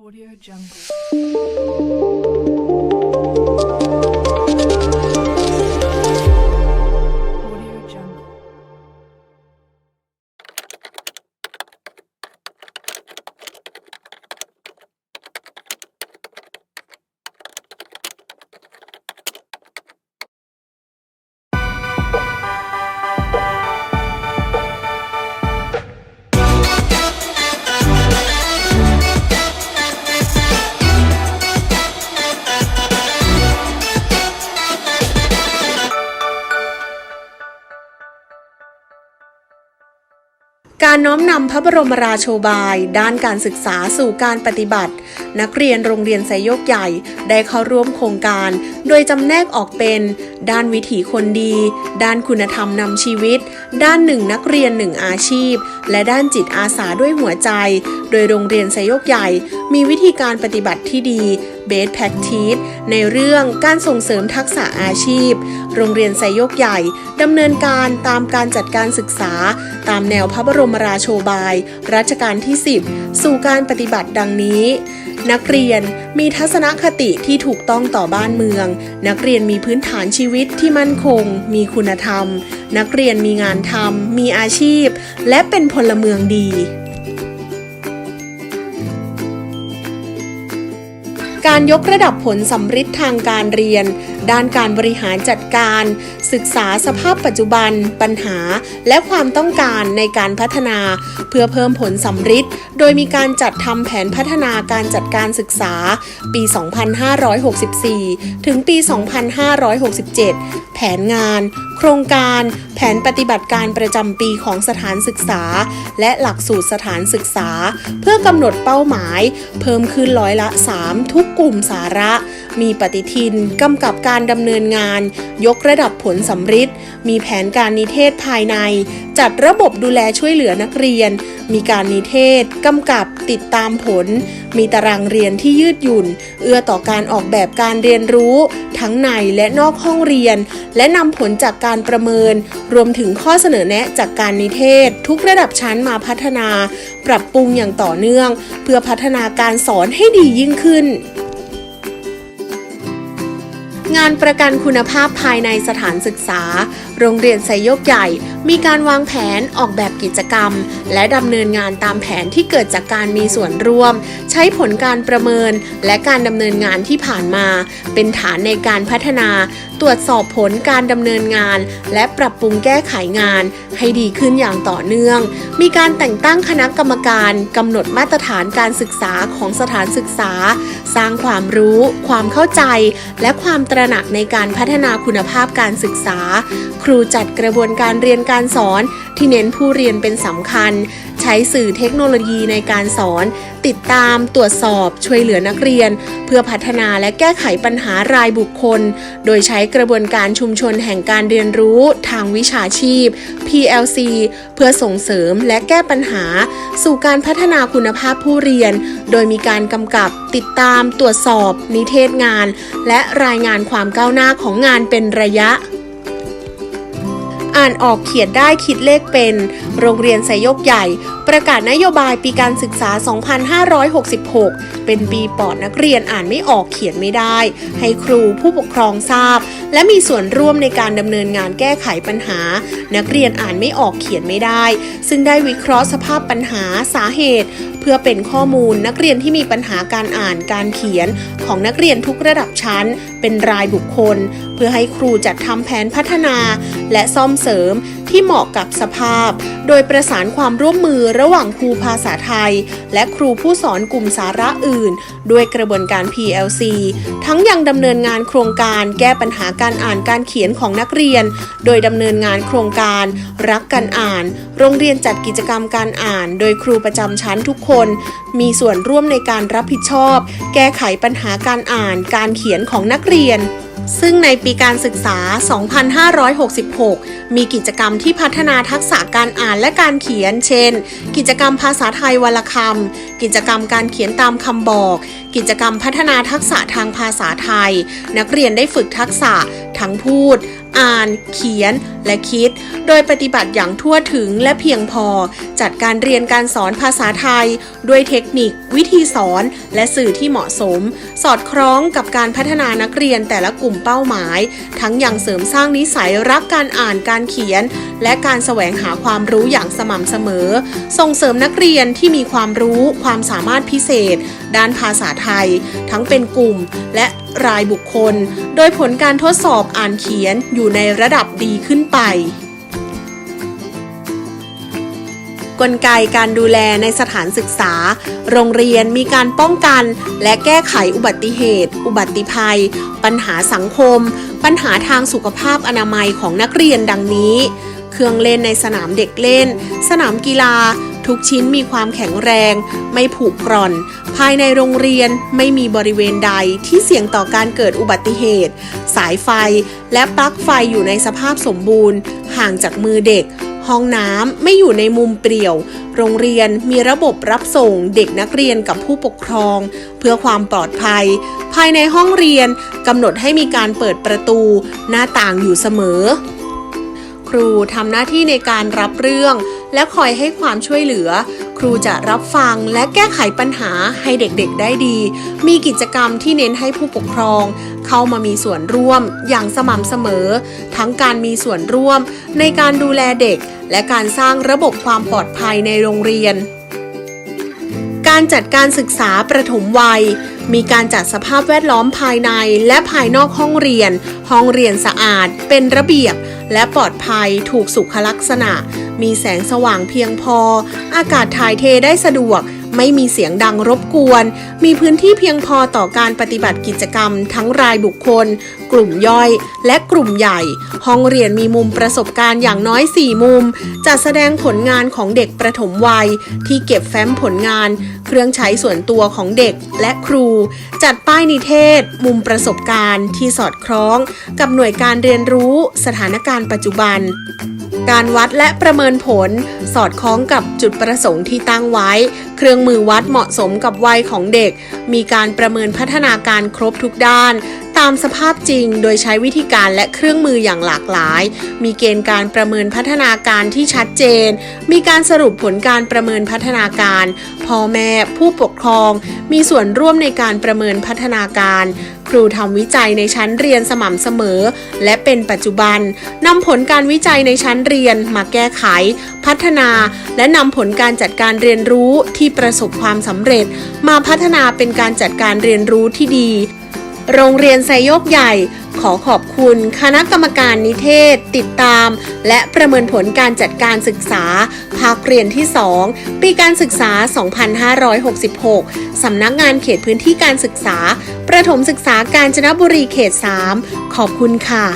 Audio Jungle. การน้อมนำพระบรมราโชบาย ด้านการศึกษาสู่การปฏิบัติ นักเรียนโรงเรียนไซโยกใหญ่ได้เข้าร่วมโครงการ โดยจำแนกออกเป็น ด้านวิถีคนดี ด้านคุณธรรมนำชีวิต ด้านหนึ่งนักเรียนหนึ่งอาชีพ และด้านจิตอาสาด้วยหัวใจ โดยโรงเรียนไซโยกใหญ่ มีวิธีการปฏิบัติที่ดี Best Practice ในเรื่องการส่งเสริมทักษะอาชีพ โรงเรียนไซโยกใหญ่ดำเนินการตามการจัดการศึกษา ตามแนวพระบรมราโชบาย รัชกาลที่ 10 สู่การปฏิบัติดังนี้ นักเรียนมีทัศนคติที่ถูกต้องต่อบ้านเมือง นักเรียนมีพื้นฐานชีวิตที่มั่นคง มีคุณธรรม นักเรียนมีงานทำมีอาชีพ และเป็นพลเมืองดีการยกระดับผลสำฤทธิ์ทางการเรียน ด้านการบริหารจัดการ ศึกษาสภาพปัจจุบัน ปัญหา และความต้องการในการพัฒนา เพื่อเพิ่มผลสำฤทธิ์โดยมีการจัดทำแผนพัฒนาการจัดการศึกษา ปี 2564 ถึงปี 2567 แผนงาน โครงการ แผนปฏิบัติการประจำปีของสถานศึกษา และหลักสูตรสถานศึกษา เพื่อกำหนดเป้าหมาย เพิ่มขึ้นร้อยละ 3 ทุกกลุ่มสาระ มีปฏิทินกำกับการดำเนินงาน ยกระดับผลสำฤทธิ์มีแผนการนิเทศภายใน จัดระบบดูแลช่วยเหลือนักเรียน มีการนิเทศกำกับติดตามผล มีตารางเรียนที่ยืดหยุ่น เอื้อต่อการออกแบบการเรียนรู้ ทั้งในและนอกห้องเรียน และนำผลจากการประเมิน รวมถึงข้อเสนอแนะจากการนิเทศ ทุกระดับชั้นมาพัฒนา ปรับปรุงอย่างต่อเนื่อง เพื่อพัฒนาการสอนให้ดียิ่งขึ้น งานประกันคุณภาพภายในสถานศึกษา โรงเรียนไซโยกใหญ่ มีการวางแผนออกแบบกิจกรรม และดำเนินงานตามแผนที่เกิดจากการมีส่วนร่วม ใช้ผลการประเมิน และการดำเนินงานที่ผ่านมา เป็นฐานในการพัฒนา ตรวจสอบผลการดำเนินงาน และปรับปรุงแก้ไขงาน ให้ดีขึ้นอย่างต่อเนื่อง มีการแต่งตั้งคณะกรรมการกำหนดมาตรฐานการศึกษาของสถานศึกษา สร้างความรู้ ความเข้าใจ และความตระหนักในการพัฒนาคุณภาพการศึกษา ครูจัดกระบวนการเรียนการสอน ที่เน้นผู้เรียนเป็นสำคัญ ใช้สื่อเทคโนโลยีในการสอน ติดตามตรวจสอบช่วยเหลือนักเรียน เพื่อพัฒนาและแก้ไขปัญหารายบุคคล โดยใช้กระบวนการชุมชนแห่งการเรียนรู้ทางวิชาชีพ PLC เพื่อส่งเสริมและแก้ปัญหา สู่การพัฒนาคุณภาพผู้เรียน โดยมีการกำกับติดตามตรวจสอบ นิเทศงาน และรายงานความก้าวหน้าของงานเป็นระยะ อ่านออกเขียนได้คิดเลขเป็น โรงเรียนไซยกใหญ่ ประกาศนโยบายปีการศึกษา 2566 เป็นปีปอดนักเรียนอ่านไม่ออกเขียนไม่ได้ ให้ครูผู้ปกครองทราบ และมีส่วนร่วมในการดำเนินงานแก้ไขปัญหา นักเรียนอ่านไม่ออกเขียนไม่ได้ ซึ่งได้วิเคราะห์สภาพปัญหาสาเหตุ เพื่อเป็นข้อมูลนักเรียนที่มีปัญหาการอ่านการเขียนของนักเรียนทุกระดับชั้น เป็นรายบุคคล เพื่อให้ครูจัดทำแผนพัฒนา และซ่อมเสริมที่เหมาะกับสภาพ โดยประสานความร่วมมือระหว่างครูภาษาไทย และครูผู้สอนกลุ่มสาระอื่น ด้วยกระบวนการ PLC ทั้งยังดำเนินงานโครงการแก้ปัญหาการอ่านการเขียนของนักเรียน โดยดำเนินงานโครงการ รักการอ่าน โรงเรียนจัดกิจกรรมการอ่าน โดยครูประจำชั้นทุกคน มีส่วนร่วมในการรับผิดชอบ แก้ไขปัญหาการอ่านการเขียนของนักเรียน ซึ่งในปีการศึกษา 2566 มีกิจกรรมที่พัฒนาทักษะการอ่านและการเขียน เช่น กิจกรรมภาษาไทยวรรคำ กิจกรรมการเขียนตามคำบอก กิจกรรมพัฒนาทักษะทางภาษาไทย นักเรียนได้ฝึกทักษะ ทั้งพูด อ่าน เขียน และคิด โดยปฏิบัติอย่างทั่วถึงและเพียงพอ จัดการเรียนการสอนภาษาไทย ด้วยเทคนิค วิธีสอน และสื่อที่เหมาะสม สอดคล้องกับการพัฒนานักเรียนแต่ละกลุ่มเป้าหมาย ทั้งยังเสริมสร้างนิสัยรักการอ่านการเขียน และการแสวงหาความรู้อย่างสม่ำเสมอ ส่งเสริมนักเรียนที่มีความรู้ ความสามารถพิเศษด้านภาษาไทย ทั้งเป็นกลุ่มและรายบุคคล โดยผลการทดสอบอ่านเขียนอยู่ในระดับดีขึ้นไปกลไกการดูแลในสถานศึกษา โรงเรียนมีการป้องกัน และแก้ไขอุบัติเหตุ อุบัติภัย ปัญหาสังคม ปัญหาทางสุขภาพอนามัยของนักเรียนดังนี้ เครื่องเล่นในสนามเด็กเล่น สนามกีฬา ทุกชิ้นมีความแข็งแรง ไม่ผุกร่อน ภายในโรงเรียนไม่มีบริเวณใดที่เสี่ยงต่อการเกิดอุบัติเหตุ สายไฟและปลั๊กไฟอยู่ในสภาพสมบูรณ์ ห่างจากมือเด็ก ห้องน้ำไม่อยู่ในมุมเปรี่ยว โรงเรียนมีระบบรับส่งเด็กนักเรียนกับผู้ปกครอง เพื่อความปลอดภัย ภายในห้องเรียนกำหนดให้มีการเปิดประตู หน้าต่างอยู่เสมอ ครูทำหน้าที่ในการรับเรื่อง และคอยให้ความช่วยเหลือ ครูจะรับฟังและแก้ไขปัญหาให้เด็กๆได้ดี มีกิจกรรมที่เน้นให้ผู้ปกครอง เข้ามามีส่วนร่วมอย่างสม่ำเสมอ ทั้งการมีส่วนร่วม ในการดูแลเด็ก และการสร้างระบบความปลอดภัยในโรงเรียนการจัดการศึกษาประถมวัย มีการจัดสภาพแวดล้อมภายในและภายนอกห้องเรียน ห้องเรียนสะอาด เป็นระเบียบ และปลอดภัยถูกสุขลักษณะ มีแสงสว่างเพียงพอ อากาศถ่ายเทได้สะดวก ไม่มีเสียงดังรบกวน มีพื้นที่เพียงพอต่อการปฏิบัติกิจกรรมทั้งรายบุคคลกลุ่มย่อย และกลุ่มใหญ่ ห้องเรียนมีมุมประสบการณ์อย่างน้อย 4 มุม จัดแสดงผลงานของเด็กประถมวัย ที่เก็บแฟ้มผลงาน เครื่องใช้ส่วนตัวของเด็กและครู จัดป้ายนิเทศ มุมประสบการณ์ที่สอดคล้อง กับหน่วยการเรียนรู้สถานการณ์ปัจจุบัน การวัดและประเมินผล สอดคล้องกับจุดประสงค์ที่ตั้งไว้ เครื่องมือวัดเหมาะสมกับวัยของเด็ก มีการประเมินพัฒนาการครบทุกด้าน ตามสภาพจริง โดยใช้วิธีการและเครื่องมืออย่างหลากหลาย มีเกณฑ์การประเมินพัฒนาการที่ชัดเจน มีการสรุปผลการประเมินพัฒนาการ พ่อแม่ผู้ปกครอง มีส่วนร่วมในการประเมินพัฒนาการครูทำวิจัยในชั้นเรียนสม่ำเสมอ และเป็นปัจจุบันนำผลการวิจัยในชั้นเรียนมาแก้ไข พัฒนา และนำผลการจัดการเรียนรู้ที่ประสบความสำเร็จ มาพัฒนาเป็นการจัดการเรียนรู้ที่ดี โรงเรียนไซโยกใหญ่ ขอขอบคุณคณะกรรมการนิเทศ ติดตาม และประเมินผลการจัดการศึกษา ภาคเรียนที่ 2 ปีการศึกษา 2566 สำนักงานเขตพื้นที่การศึกษา ประถมศึกษากาญจนบุรีเขต 3 ขอบคุณค่ะ